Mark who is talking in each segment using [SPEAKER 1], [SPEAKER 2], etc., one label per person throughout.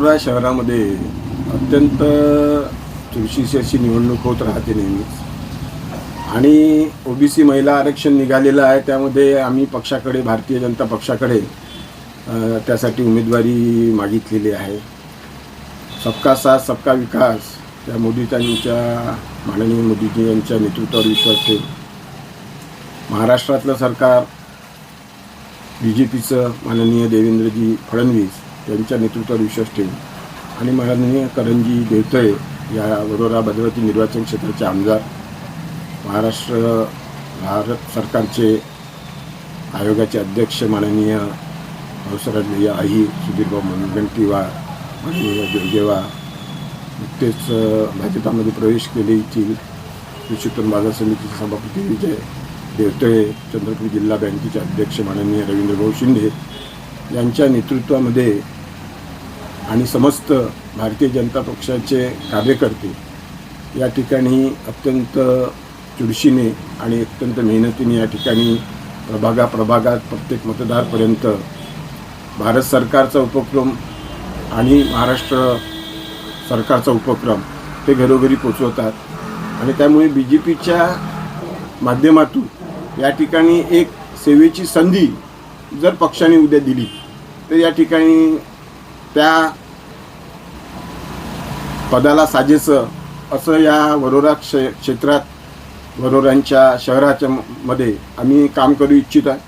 [SPEAKER 1] वरोरा शहरामध्ये अत्यंत चुरशीची अशी निवडणूक होत राहते नेहमीच. आणि ओबीसी महिला आरक्षण निघालेलं आहे त्यामध्ये आम्ही पक्षाकडे भारतीय जनता पक्षाकडे त्यासाठी उमेदवारी मागितलेली आहे. सबका साथ सबका विकास त्या मोदी माननीय मोदीजी यांच्या नेतृत्वावर विश्वास ठेव महाराष्ट्रातलं सरकार बी जे पीचं माननीय देवेंद्रजी फडणवीस त्यांच्या नेतृत्वावर विश्वास ठेवून. आणि माननीय करंजी देवतळे या वडोरा भद्रावती निर्वाचन क्षेत्राचे आमदार महाराष्ट्र भारत सरकारचे आयोगाचे अध्यक्ष माननीय हंसराज भैया आई सुधीरभाऊ मुनगंटीवार माननीय देवदेवा नुकतेच भाजपामध्ये प्रवेश केले येथील कृषी बाजार समितीचे सभापती विजय देवतळे चंद्रपूर जिल्हा बँकेचे अध्यक्ष माननीय रवींद्रभाऊ शिंदे यांच्या नेतृत्वामध्ये आणि समस्त भारतीय जनता पक्षाचे कार्यकर्ते या ठिकाणी अत्यंत चुडशीने आणि अत्यंत मेहनतीने या ठिकाणी प्रभागा प्रभागात प्रत्येक मतदारपर्यंत भारत सरकारचा उपक्रम आणि महाराष्ट्र सरकारचा उपक्रम ते घरोघरी पोचवतात. आणि त्यामुळे बी जे पीच्या माध्यमातून या ठिकाणी एक सेवेची संधी जर पक्षाने उद्या दिली तर या ठिकाणी त्या पदाला साजेचं असं या वरोरा क्षे क्षेत्रात वरोरांच्या शहराच्या मध्ये आम्ही काम करू इच्छित आहे.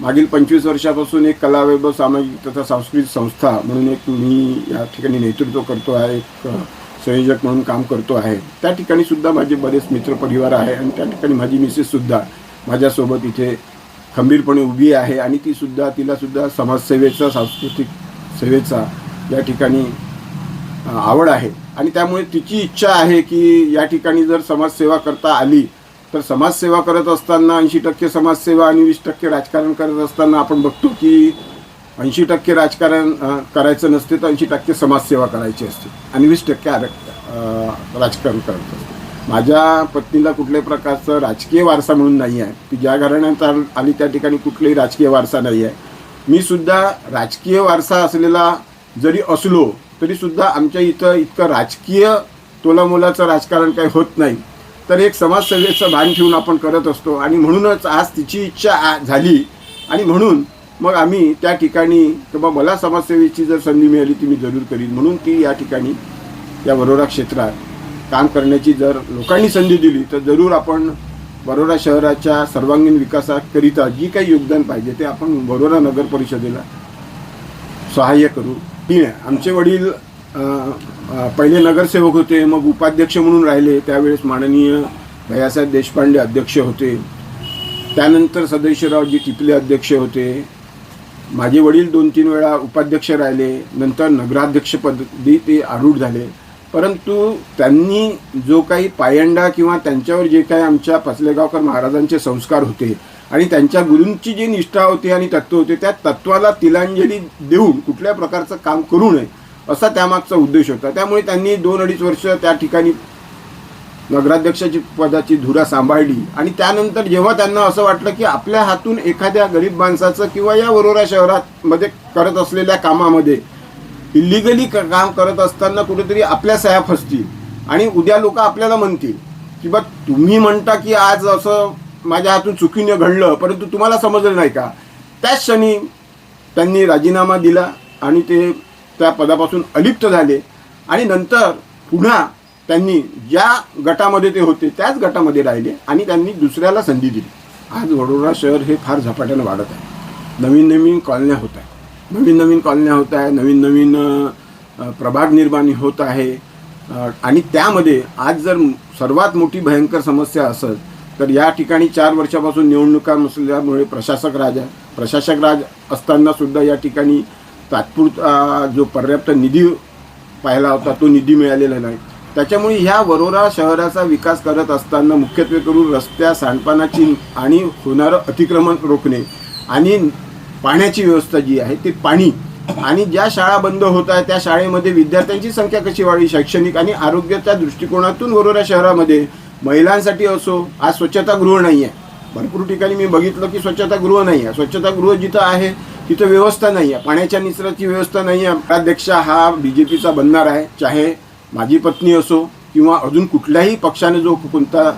[SPEAKER 1] मागील पंचवीस वर्षापासून एक कला वैभव सामाजिक तथा सांस्कृतिक संस्था म्हणून एक मी या ठिकाणी नेतृत्व करतो आहे एक संयोजक म्हणून काम करतो आहे. त्या ठिकाणी सुद्धा माझे बरेच मित्रपरिवार आहे आणि त्या ठिकाणी माझी मिसेससुद्धा माझ्यासोबत इथे खंबीरपणे उभी आहे आणि तीसुद्धा तिलासुद्धा समाजसेवेचा सांस्कृतिक सेवेचा या ठिकाणी आवड आहे. आणि त्यामुळे तिची इच्छा आहे की या ठिकाणी जर समाजसेवा करता आली तर समाजसेवा करत असताना ऐंशी टक्के समाजसेवा आणि वीस टक्के राजकारण करत असताना आपण बघतो की ऐंशी टक्के राजकारण करायचं नसते तर ऐंशी टक्के समाजसेवा करायची असते आणि वीस टक्के आर राजकारण करत असते. माझ्या पत्नीला कुठल्याही प्रकारचं राजकीय वारसा म्हणून नाही आहे. ती ज्या घराण्यात आली त्या ठिकाणी कुठलाही राजकीय वारसा नाही आहे. मी सुद्धा राजकीय वारसा असलेला जरी असलो तरी सुद्धा आमच्या इथं इतकं राजकीय तोलामोलाचं राजकारण काही होत नाही. तर एक समाजसेवेचं भान ठेवून आपण करत असतो आणि म्हणूनच आज तिची इच्छा आ- झाली आणि म्हणून मग आम्ही त्या ठिकाणी किंवा मला समाजसेवेची जर संधी मिळाली ती मी जरूर करीन. म्हणून ती या ठिकाणी या वरोरा क्षेत्रात काम करण्याची जर लोकांनी संधी दिली तर जरूर आपण बरोडा शहराच्या सर्वांगीण विकासाकरिता जी काही योगदान पाहिजे ते आपण बरोडा नगर परिषदेला सहाय्य करू. ठीक आहे. आमचे वडील पहिले नगरसेवक होते मग उपाध्यक्ष म्हणून राहिले. त्यावेळेस माननीय भैयासाहेब देशपांडे अध्यक्ष होते. त्यानंतर सदस्यरावजी टिपले अध्यक्ष होते. माझे वडील दोन तीन वेळा उपाध्यक्ष राहिले. नंतर नगराध्यक्षपदी ते आरूढ झाले. परंतु त्यांनी जो काही पायंडा किंवा त्यांच्यावर जे काही आमच्या पचलेगावकर महाराजांचे संस्कार होते आणि त्यांच्या गुरूंची जी निष्ठा होती आणि तत्व होते त्या तत्वाला तिलांजली देऊन कुठल्या प्रकारचं काम करू नये असा त्यामागचा उद्देश होता. त्यामुळे त्यांनी दोन अडीच वर्ष त्या ठिकाणी नगराध्यक्षाची पदाची धुरा सांभाळली. आणि त्यानंतर जेव्हा त्यांना असं वाटलं की आपल्या हातून एखाद्या गरीब माणसाचं किंवा या वरोरा शहरात मध्ये करत असलेल्या कामामध्ये इलिगली काम करत असताना कुठेतरी आपल्या सह्या फसतील. आणि उद्या लोक आपल्याला म्हणतील की बा तुम्ही म्हणता की आज असं माझ्या हातून चुकीने घडलं परंतु तुम्हाला समजलं नाही का? त्याच क्षणी त्यांनी राजीनामा दिला आणि ते त्या पदापासून अलिप्त झाले. आणि नंतर पुन्हा त्यांनी ज्या गटामध्ये ते होते त्याच गटामध्ये राहिले आणि त्यांनी दुसऱ्याला संधी दिली. आज वडोदरा शहर हे फार झपाट्यानं वाढत आहे. नवीन नवीन कॉलन्या होत आहे नवीन नवीन कॉलन्या होत आहे नवीन नवीन प्रभाग निर्माण होत आहे. आणि त्यामध्ये आज जर सर्वात मोठी भयंकर समस्या असेल तर या ठिकाणी चार वर्षापासून निवडणुका नसल्यामुळे प्रशासक राज आहे प्रशासक राज असताना सुद्धा या ठिकाणी तात्पुरता जो पर्याप्त निधी पाहिला होता तो निधी मिळालेला नाही. त्याच्यामुळे ह्या वरोरा शहराचा विकास करत असताना मुख्यत्वे करून रस्त्या सांडपाण्याची आणि होणारं अतिक्रमण रोखणे आणि पाण्याची व्यवस्था जी आहे ते पाणी आणि ज्या शाळा बंद होत आहे त्या शाळेमध्ये विद्यार्थ्यांची संख्या कशी वाढली शैक्षणिक आणि आरोग्याच्या दृष्टिकोनातून वरोरा शहरामध्ये महिलांसाठी असो आज स्वच्छतागृह नाही आहे. भरपूर ठिकाणी मी बघितलं की स्वच्छतागृह नाही आहे. स्वच्छतागृह जिथं आहे तिथं व्यवस्था नाही आहे. पाण्याच्या निचराची व्यवस्था नाही आहे. प्राध्यक्ष हा बी जे पीचा बनणार आहे चाहे माझी पत्नी असो किंवा अजून कुठल्याही पक्षाने जो कोणता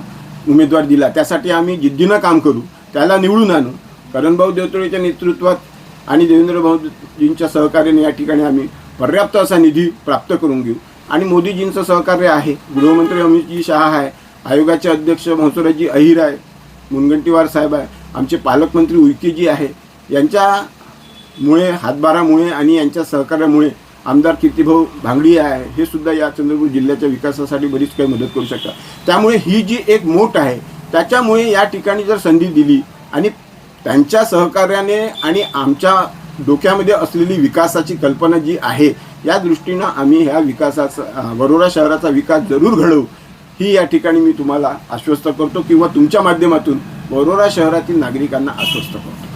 [SPEAKER 1] उमेदवार दिला त्यासाठी आम्ही जिद्दीनं काम करू त्याला निवडून आणू. करणभाऊ देवतळेच्या नेतृत्वात आणि देवेंद्र भाऊजींच्या सहकार्याने या ठिकाणी आम्ही पर्याप्त असा निधी प्राप्त करून घेऊ. आणि मोदीजींचं सहकार्य आहे. गृहमंत्री अमितजी शहा आहे. आयोगाचे अध्यक्ष महसुराजी अहिर आहे. मुनगंटीवार साहेब आहे. आमचे पालकमंत्री उईकेजी आहे. यांच्यामुळे हातभारामुळे आणि यांच्या सहकार्यामुळे आमदार कीर्तीभाऊ भांगडी आहे. हे सुद्धा या चंद्रपूर जिल्ह्याच्या विकासासाठी बरीच काही मदत करू शकतात. त्यामुळे ही जी एक मोठ आहे त्याच्यामुळे या ठिकाणी जर संधी दिली आणि त्यांच्या सहकार्याने आणि आमच्या डोक्यामध्ये असलेली विकासाची कल्पना जी आहे या दृष्टीनं आम्ही ह्या विकासाचा वरोरा शहराचा विकास जरूर घडवू. ही या ठिकाणी मी तुम्हाला आश्वस्त करतो किंवा तुमच्या माध्यमातून वरोरा शहरातील नागरिकांना आश्वस्त करतो.